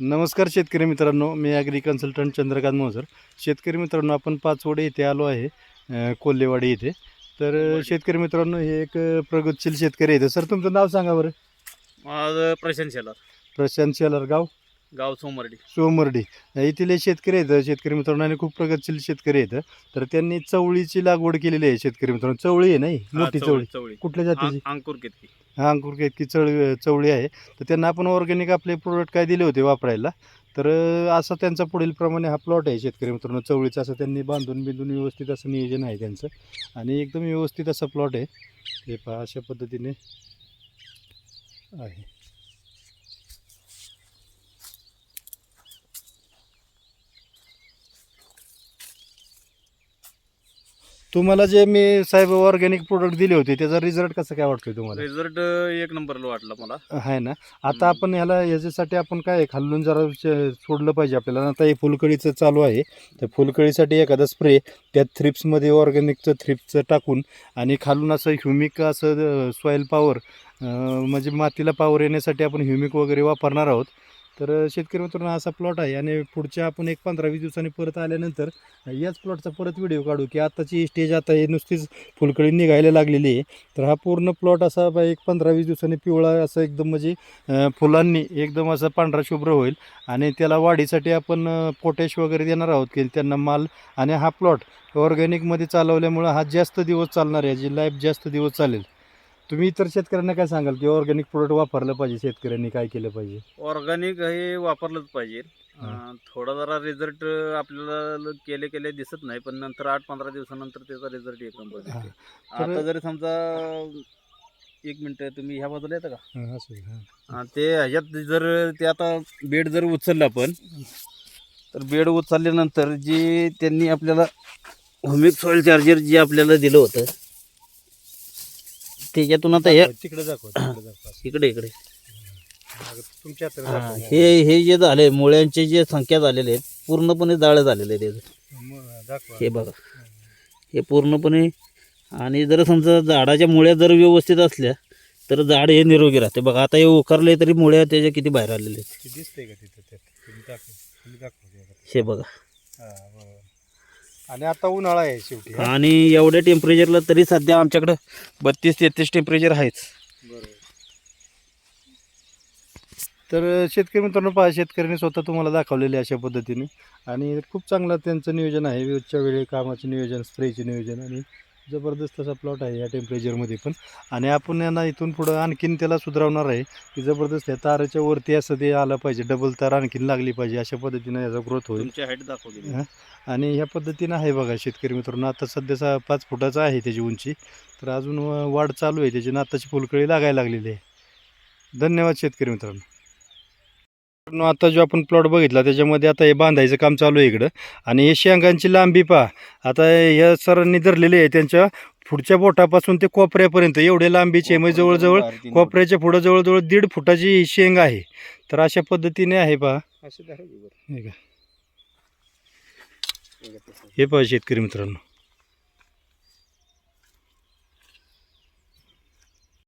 नमस्कार शेतकरी मित्रांनो मी ॲग्री कन्सल्टंट चंद्रकांत मोहजर शेतकरी मित्रांनो आपण पाचवडे येथे आलो आहे कोल्हेवाडी येथे. तर शेतकरी मित्रांनो हे एक प्रगतशील शेतकरी आहेत. सर तुमचं नाव सांगा बरं. माझं प्रशांत शेलार. प्रशांत शेलार गाव? गाव सोमर्डी. सोमर्डी. येथील शेतकरी आहेत शेतकरी मित्रांनो आणि खूप प्रगतशील शेतकरी आहेत. तर त्यांनी चवळीची लागवड केलेली आहे शेतकरी मित्रांनो. चवळी आहे नाही मोठी चवळी चवळी. कुठल्या जातीची? अंकुर केतकी. अंकुर अंकुर केतकी चळ चवळी आहे. तर त्यांना आपण ऑर्गॅनिक आपले प्रोडक्ट काय दिले होते वापरायला? तर असा त्यांचा पुढील प्रमाणे हा प्लॉट आहे शेतकरी मित्रांनो. चवळीचा असं त्यांनी बांधून बिंधून व्यवस्थित असं नियोजन आहे त्यांचं. आणि एकदम व्यवस्थित असा प्लॉट आहे. हे पहा अशा पद्धतीने आहे. तुम्हाला जे मी साहेब ऑर्गॅनिक प्रोडक्ट दिले होते त्याचा रिझल्ट कसा काय वाटतोय तुम्हाला? रिझल्ट एक नंबरला वाटला मला. आहे ना. आता. आपण ह्याला याच्यासाठी आपण काय खालून जरा श- सोडलं पाहिजे आपल्याला. आता हे फुलकळीचं चालू आहे. तर फुलकळीसाठी एखादा स्प्रे त्यात थ्रिप्समध्ये ऑर्गॅनिकचं थ्रिप्सचं टाकून आणि खालून असं ह्युमिक असं सॉईल पॉवर म्हणजे मातीला पॉवर येण्यासाठी आपण ह्युमिक वगैरे वापरणार आहोत. तर शेतकरी मित्रांनो असा प्लॉट आहे आणि पुढच्या आपण एक पंधरा वीस दिवसांनी परत आल्यानंतर याच प्लॉटचा परत व्हिडिओ काढू की आत्ताची स्टेज आता हे नुसतीच फुलकळी निघायला लागलेली आहे. तर हा पूर्ण प्लॉट असा बा एक पंधरा वीस दिवसांनी पिवळा असं एकदम म्हणजे फुलांनी एकदम असा पांढरा शुभ्र होईल. आणि त्याला वाढीसाठी आपण पोटॅश वगैरे देणार आहोत की त्यांना माल. आणि हा प्लॉट ऑर्गॅनिकमध्ये चालवल्यामुळं हा जास्त दिवस चालणार आहे. याची लाईफ जास्त दिवस चालेल. तुम्ही इतर शेतकऱ्यांना काय सांगाल की ऑर्गॅनिक प्रोडक्ट वापरलं पाहिजे शेतकऱ्यांनी काय केलं पाहिजे ऑर्गॅनिक हे वापरलंच पाहिजे. अं, थोडा जरा रिझल्ट आपल्याला केले केले दिसत नाही पण नंतर आठ पंधरा दिवसानंतर त्याचा रिझल्ट एक नंबर. दिसते तर- आता जरी समजा एक मिनिट तुम्ही ह्या बाजूला येतं का हां, असं आहे, हां. हा, ते ह्याच्यात जर ते आता बेड जर उचललं आपण तर बेड उचलल्यानंतर जे त्यांनी आपल्याला होमिक सॉईल चार्जर जे आपल्याला दिलं होतं त्याच्यातून आता हे तिकडे दाखवा तिकडे दाखवा इकडे इकडे मागं तुमच्या हाताने हा, दाखवा. हे हे जे झाले मुळ्यांचे जे संख्या झालेले आहेत पूर्णपणे जाळ झालेले आहेत याचे. मग दाखवा हे बघा हे पूर्णपणे आणि जर समजा झाडाच्या मुळ्या जर व्यवस्थित असल्या तर झाड हे निरोगी राहते बघा आता हे उकरले तरी मुळ्या त्याच्या किती बाहेर आलेले आहेत ते दिसतंय का तिथं त्यात तुम्ही दाखवा तुम्ही दाखवा ते आता. हे बघा हा. आणि आता उन्हाळा आहे शेवटी हा? आणि एवढ्या टेम्परेचरला तरी सध्या आमच्याकडं बत्तीस तेहतीस टेम्परेचर आहेच. तर शेतकरी मित्रांनो पहा शेतकऱ्यांनी स्वतः तुम्हाला दाखवलेले अशा पद्धतीने. आणि खूप चांगलं त्यांचं नियोजन आहे. वेळच्या वेळी कामाचं नियोजन स्प्रेचे नियोजन आणि जबरदस्त असा प्लॉट आहे या टेम्परेचरमध्ये पण. आणि आपण यांना इथून पुढं आणखीन त्याला सुधारवणार आहे. की जबरदस्त आहे. ताराच्या वरती असं ते आलं पाहिजे. डबल तार आणखीन लागली पाहिजे. अशा पद्धतीने याचा ग्रोथ होईल. तुमची हाईट दाखवली. हा. आणि ह्या पद्धतीनं आहे बघा शेतकरी मित्रांनो. आता सध्या सा पाच फुटाचा आहे त्याची उंची. तर अजून वा- वाढ चालू आहे. त्याची आताची फुलकळी लागायला लागलेली आहे. धन्यवाद शेतकरी मित्रांनो. मित्रांनो, आता जो आपण प्लॉट बघितला त्याच्यामध्ये आता हे बांधायचं काम चालू आहे इकडं. आणि हे शेंगांची लांबी पहा. आता या सरांनी धरलेली आहे त्यांच्या पुढच्या बोटापासून ते कोपऱ्यापर्यंत. एवढे लांबीचे म्हणजे जवळजवळ कोपऱ्याच्या पुढं जवळजवळ दीड फुटाची शेंग आहे. तर अशा पद्धतीने आहे पहा. हे हे पहा शेतकरी मित्रांनो.